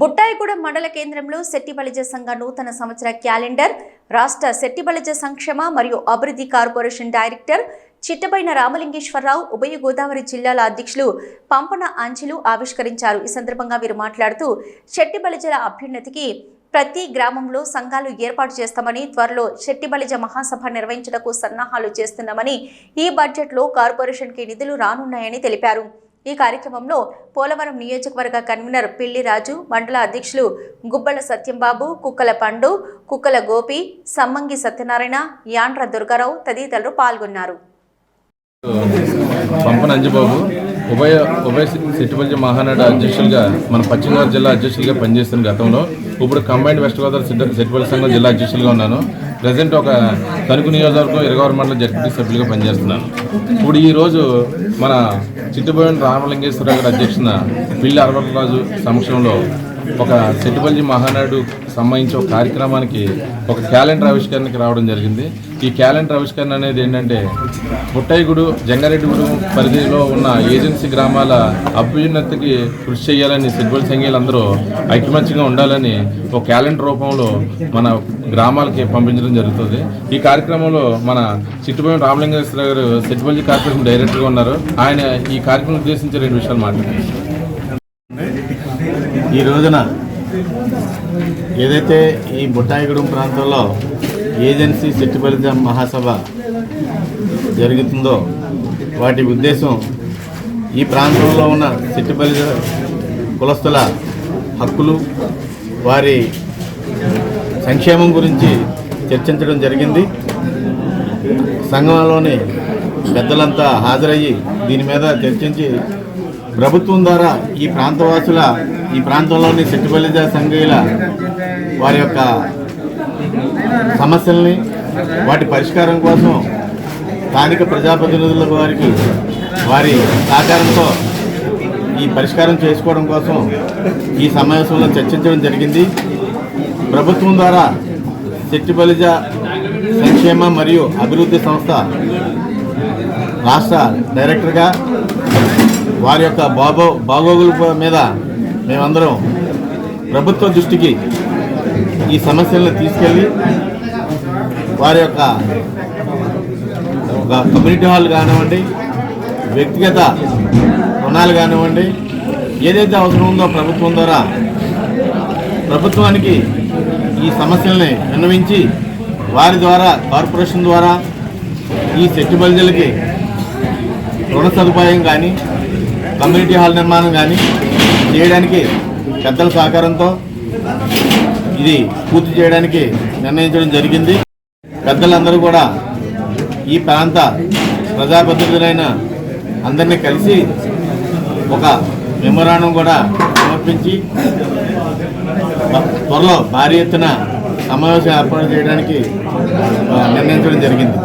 బుట్టాయిగూడెం మండల కేంద్రంలో శెట్టి బలిజ సంఘ నూతన సంవత్సర క్యాలెండర్ రాష్ట్ర శెట్టి బలిజ సంక్షేమ మరియు అభివృద్ధి కార్పొరేషన్ డైరెక్టర్ చిట్టబైన రామలింగేశ్వరరావు ఉభయ గోదావరి జిల్లాల అధ్యక్షులు పంపన అంచులు ఆవిష్కరించారు. ఈ సందర్భంగా వీరు మాట్లాడుతూ శెట్టి బలిజల అభ్యున్నతికి ప్రతి గ్రామంలో సంఘాలు ఏర్పాటు చేస్తామని త్వరలో శెట్టి బలిజ మహాసభ నిర్వహించడకు సన్నాహాలు చేస్తున్నామని ఈ బడ్జెట్లో కార్పొరేషన్కి నిధులు రానున్నాయని తెలిపారు. ఈ కార్యక్రమంలో పోలవరం నియోజకవర్గ కన్వీనర్ పిల్లి రాజు మండల అధ్యక్షులు గుబ్బల సత్యంబాబు కుక్కల పండు కుక్కల గోపి సమ్మంగి సత్యనారాయణ యాండ్ర దుర్గారావు తదితరులు పాల్గొన్నారు. పంపన అంజబాబు ఉభయ ఉభయ సిట్టిపల్లి మహానాడు అధ్యక్షులుగా మన పశ్చిమ గోదావరి జిల్లా అధ్యక్షులుగా పనిచేస్తున్న గతంలో ఇప్పుడు కంబైన్డ్ వెస్ట్ గోదావరి సిట్టిపల్లి సంఘం జిల్లా అధ్యక్షులుగా ఉన్నాను. ప్రజెంట్ ఒక తణుకు నియోజకవర్గం ఇరగవరం మండలం జడ్పీ సభ్యులుగా పనిచేస్తున్నాను. ఇప్పుడు ఈరోజు మన చిట్టుబోయిన రామలింగేశ్వరరావు గారి అధ్యక్షన పిల్లి అరవరాజు సమక్షంలో ఒక చెట్టుపల్లి మహానాడు సంబంధించి ఒక కార్యక్రమానికి ఒక క్యాలెండర్ ఆవిష్కరణకి రావడం జరిగింది. ఈ క్యాలెండర్ ఆవిష్కరణ అనేది ఏంటంటే పుట్టయ్యగూడు జంగారెడ్డిగూడు పరిధిలో ఉన్న ఏజెన్సీ గ్రామాల అభ్యున్నతికి కృషి చేయాలని సెట్టుపల్లి సంఘీయులందరూ ఐకమత్యంగా ఉండాలని ఒక క్యాలెండర్ రూపంలో మన గ్రామాలకి పంపించడం జరుగుతుంది. ఈ కార్యక్రమంలో మన చిట్టుపల్లి రామలింగేశ్వర గారు సెట్టుపల్లి కార్పొరేషన్ డైరెక్టర్గా ఉన్నారు. ఆయన ఈ కార్యక్రమం ఉద్దేశించి రెండు విషయాలు మాట్లాడారు. ఈ రోజున ఏదైతే ఈ బుట్టాయిగూడెం ప్రాంతంలో ఏజెన్సీ శక్తిఫలిత మహాసభ జరుగుతుందో వాటి ఉద్దేశం ఈ ప్రాంతంలో ఉన్న శక్తిఫలిత కులస్తుల హక్కులు వారి సంక్షేమం గురించి చర్చించడం జరిగింది. సంఘంలోని పెద్దలంతా హాజరయ్యి దీని మీద చర్చించి ప్రభుత్వం ద్వారా ఈ ప్రాంతవాసుల ఈ ప్రాంతంలోని శెట్టిబలిజ సంఘీయుల వారి యొక్క సమస్యల్ని వాటి పరిష్కారం కోసం స్థానిక ప్రజాప్రతినిధుల వారికి వారి సహకారంతో ఈ పరిష్కారం చేసుకోవడం కోసం ఈ సమావేశంలో చర్చించడం జరిగింది. ప్రభుత్వం ద్వారా శెట్టిబలిజ సంక్షేమ మరియు అభివృద్ధి సంస్థ రాష్ట్ర డైరెక్టర్గా వారి యొక్క బాగో బాగోగుల మీద మేమందరం ప్రభుత్వ దృష్టికి ఈ సమస్యలను తీసుకెళ్ళి వారి యొక్క ఒక కమ్యూనిటీ హాల్ కానివ్వండి వ్యక్తిగత రుణాలు కానివ్వండి ఏదైతే అవసరం ఉందో ప్రభుత్వం ద్వారా ప్రభుత్వానికి ఈ సమస్యల్ని విన్నవించి వారి ద్వారా కార్పొరేషన్ ద్వారా ఈ సెట్టిబల్జలకి రుణ సదుపాయం కానీ కమ్యూనిటీ హాల్ నిర్మాణం కానీ చేయడానికి పెద్దల సహకారంతో ఇది పూర్తి చేయడానికి నిర్ణయించడం జరిగింది. పెద్దలందరూ కూడా ఈ ప్రాంత ప్రజాప్రతినిధులైన అందరినీ కలిసి ఒక మెమోరాండం కూడా సమర్పించి త్వరలో భారీ ఎత్తున సమావేశం ఏర్పాటు చేయడానికి నిర్ణయించడం జరిగింది.